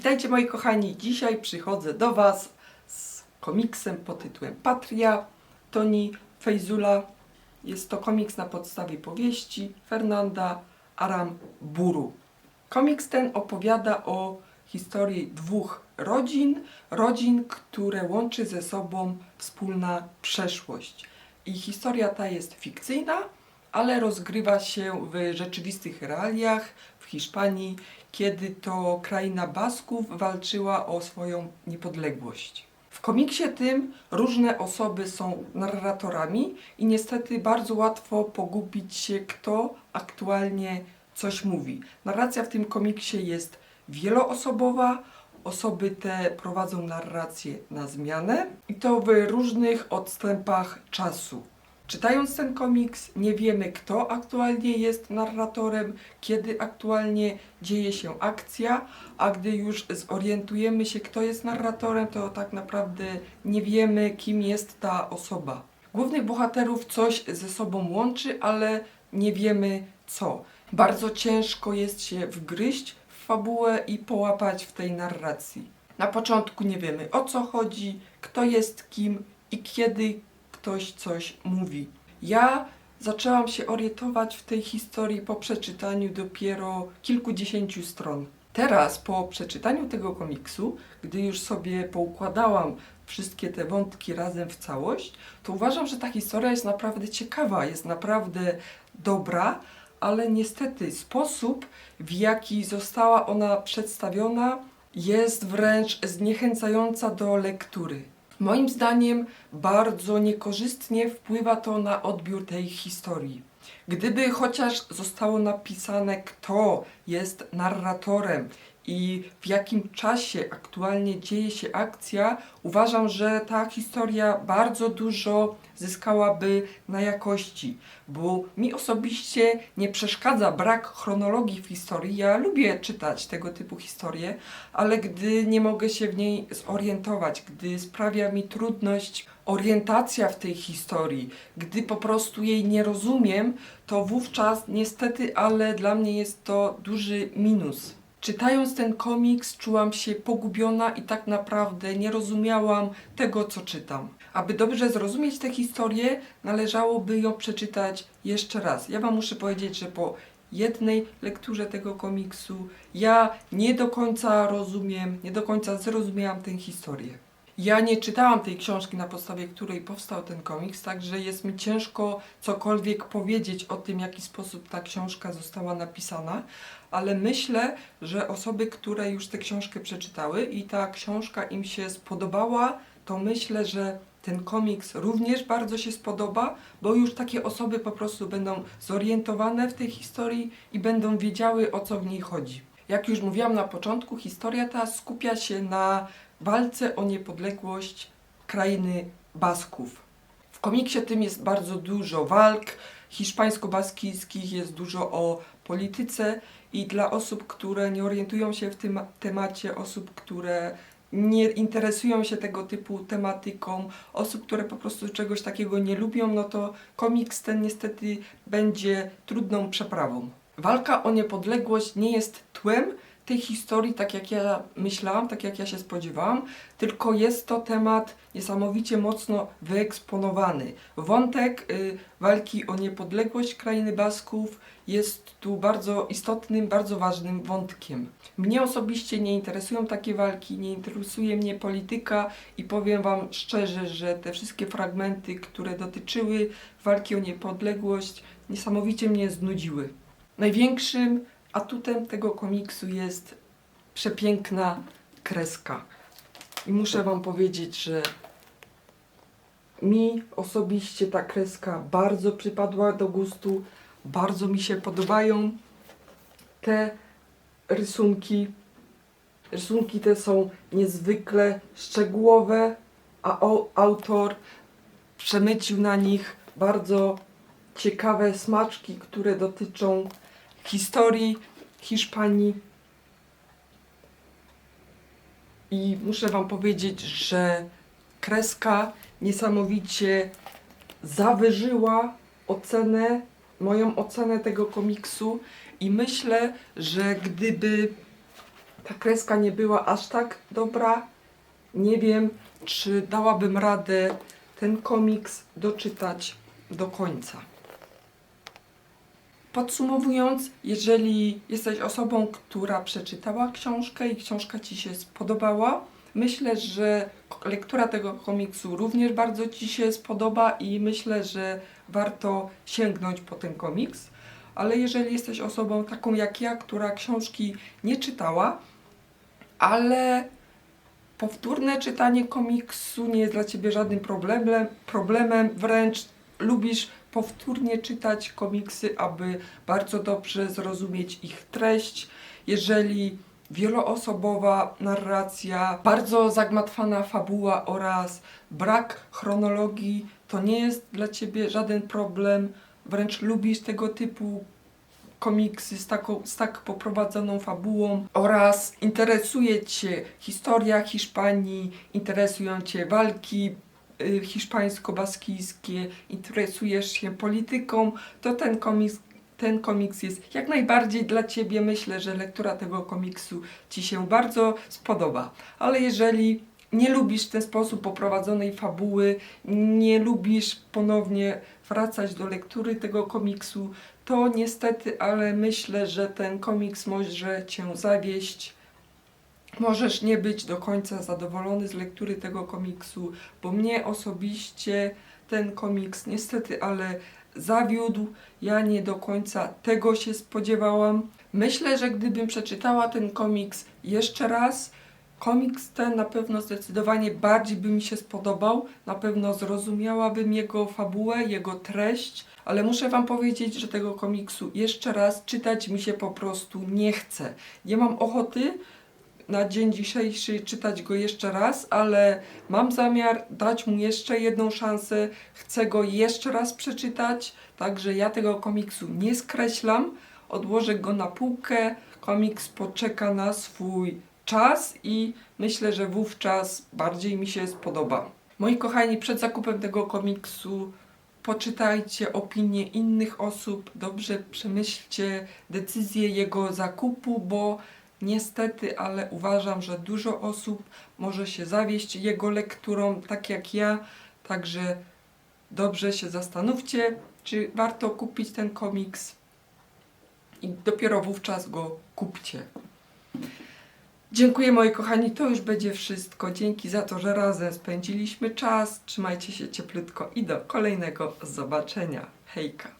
Witajcie moi kochani, dzisiaj przychodzę do Was z komiksem pod tytułem Patria Toni Fejzula. Jest to komiks na podstawie powieści Fernanda Aramburu. Komiks ten opowiada o historii dwóch rodzin, rodzin, które łączy ze sobą wspólna przeszłość. I historia ta jest fikcyjna, ale rozgrywa się w rzeczywistych realiach w Hiszpanii, kiedy to kraina Basków walczyła o swoją niepodległość. W komiksie tym różne osoby są narratorami i niestety bardzo łatwo pogubić się, kto aktualnie coś mówi. Narracja w tym komiksie jest wieloosobowa, osoby te prowadzą narrację na zmianę i to w różnych odstępach czasu. Czytając ten komiks, nie wiemy, kto aktualnie jest narratorem, kiedy aktualnie dzieje się akcja, a gdy już zorientujemy się, kto jest narratorem, to tak naprawdę nie wiemy, kim jest ta osoba. Głównych bohaterów coś ze sobą łączy, ale nie wiemy co. Bardzo ciężko jest się wgryźć w fabułę i połapać w tej narracji. Na początku nie wiemy o co chodzi, kto jest kim i kiedy ktoś coś mówi. Ja zaczęłam się orientować w tej historii po przeczytaniu dopiero kilkudziesięciu stron. Teraz, po przeczytaniu tego komiksu, gdy już sobie poukładałam wszystkie te wątki razem w całość, to uważam, że ta historia jest naprawdę ciekawa, jest naprawdę dobra, ale niestety sposób, w jaki została ona przedstawiona, jest wręcz zniechęcająca do lektury. Moim zdaniem bardzo niekorzystnie wpływa to na odbiór tej historii. Gdyby chociaż zostało napisane, kto jest narratorem i w jakim czasie aktualnie dzieje się akcja, uważam, że ta historia bardzo dużo zyskałaby na jakości, bo mi osobiście nie przeszkadza brak chronologii w historii. Ja lubię czytać tego typu historie, ale gdy nie mogę się w niej zorientować, gdy sprawia mi trudność orientacja w tej historii, gdy po prostu jej nie rozumiem, to wówczas niestety, ale dla mnie jest to duży minus. Czytając ten komiks, czułam się pogubiona i tak naprawdę nie rozumiałam tego, co czytam. Aby dobrze zrozumieć tę historię, należałoby ją przeczytać jeszcze raz. Ja Wam muszę powiedzieć, że po jednej lekturze tego komiksu ja nie do końca rozumiem, nie do końca zrozumiałam tę historię. Ja nie czytałam tej książki, na podstawie której powstał ten komiks, także jest mi ciężko cokolwiek powiedzieć o tym, w jaki sposób ta książka została napisana, ale myślę, że osoby, które już tę książkę przeczytały i ta książka im się spodobała, to myślę, że ten komiks również bardzo się spodoba, bo już takie osoby po prostu będą zorientowane w tej historii i będą wiedziały o co w niej chodzi. Jak już mówiłam na początku, historia ta skupia się na walce o niepodległość krainy Basków. W komiksie tym jest bardzo dużo walk hiszpańsko-baskijskich, jest dużo o polityce i dla osób, które nie orientują się w tym temacie, osób, które nie interesują się tego typu tematyką, osób, które po prostu czegoś takiego nie lubią, no to komiks ten niestety będzie trudną przeprawą. Walka o niepodległość nie jest tłem tej historii, tak jak ja myślałam, tak jak ja się spodziewałam, tylko jest to temat niesamowicie mocno wyeksponowany. Wątek y, walki o niepodległość krainy Basków jest tu bardzo istotnym, bardzo ważnym wątkiem. Mnie osobiście nie interesują takie walki, nie interesuje mnie polityka i powiem Wam szczerze, że te wszystkie fragmenty, które dotyczyły walki o niepodległość, niesamowicie mnie znudziły. Największym atutem tego komiksu jest przepiękna kreska. I muszę Wam powiedzieć, że mi osobiście ta kreska bardzo przypadła do gustu. Bardzo mi się podobają te rysunki. Rysunki te są niezwykle szczegółowe, a autor przemycił na nich bardzo ciekawe smaczki, które dotyczą historii Hiszpanii. I muszę Wam powiedzieć, że kreska niesamowicie zawyżyła ocenę, moją ocenę tego komiksu i myślę, że gdyby ta kreska nie była aż tak dobra. Nie wiem, czy dałabym radę ten komiks doczytać do końca. Podsumowując, jeżeli jesteś osobą, która przeczytała książkę i książka Ci się spodobała, myślę, że lektura tego komiksu również bardzo Ci się spodoba i myślę, że warto sięgnąć po ten komiks. Ale jeżeli jesteś osobą taką jak ja, która książki nie czytała, ale powtórne czytanie komiksu nie jest dla Ciebie żadnym problemem, problemem wręcz lubisz powtórnie czytać komiksy, aby bardzo dobrze zrozumieć ich treść. Jeżeli wieloosobowa narracja, bardzo zagmatwana fabuła oraz brak chronologii to nie jest dla Ciebie żaden problem, wręcz lubisz tego typu komiksy z, taką, z tak poprowadzoną fabułą oraz interesuje Cię historia Hiszpanii, interesują Cię walki hiszpańsko-baskijskie, interesujesz się polityką, to ten komiks, ten komiks jest jak najbardziej dla Ciebie. Myślę, że lektura tego komiksu Ci się bardzo spodoba. Ale jeżeli nie lubisz w ten sposób poprowadzonej fabuły, nie lubisz ponownie wracać do lektury tego komiksu, to niestety, ale myślę, że ten komiks może Cię zawieść. Możesz nie być do końca zadowolony z lektury tego komiksu, bo mnie osobiście ten komiks niestety, ale zawiódł. Ja nie do końca tego się spodziewałam. Myślę, że gdybym przeczytała ten komiks jeszcze raz, komiks ten na pewno zdecydowanie bardziej by mi się spodobał. Na pewno zrozumiałabym jego fabułę, jego treść, ale muszę Wam powiedzieć, że tego komiksu jeszcze raz czytać mi się po prostu nie chce. Nie mam ochoty na dzień dzisiejszy czytać go jeszcze raz, ale mam zamiar dać mu jeszcze jedną szansę. Chcę go jeszcze raz przeczytać, także ja tego komiksu nie skreślam. Odłożę go na półkę. Komiks poczeka na swój czas i myślę, że wówczas bardziej mi się spodoba. Moi kochani, przed zakupem tego komiksu poczytajcie opinie innych osób, dobrze przemyślcie decyzję jego zakupu, bo niestety, ale uważam, że dużo osób może się zawieść jego lekturą, tak jak ja, także dobrze się zastanówcie, czy warto kupić ten komiks i dopiero wówczas go kupcie. Dziękuję moi kochani, to już będzie wszystko. Dzięki za to, że razem spędziliśmy czas. Trzymajcie się cieplutko i do kolejnego zobaczenia. Hejka!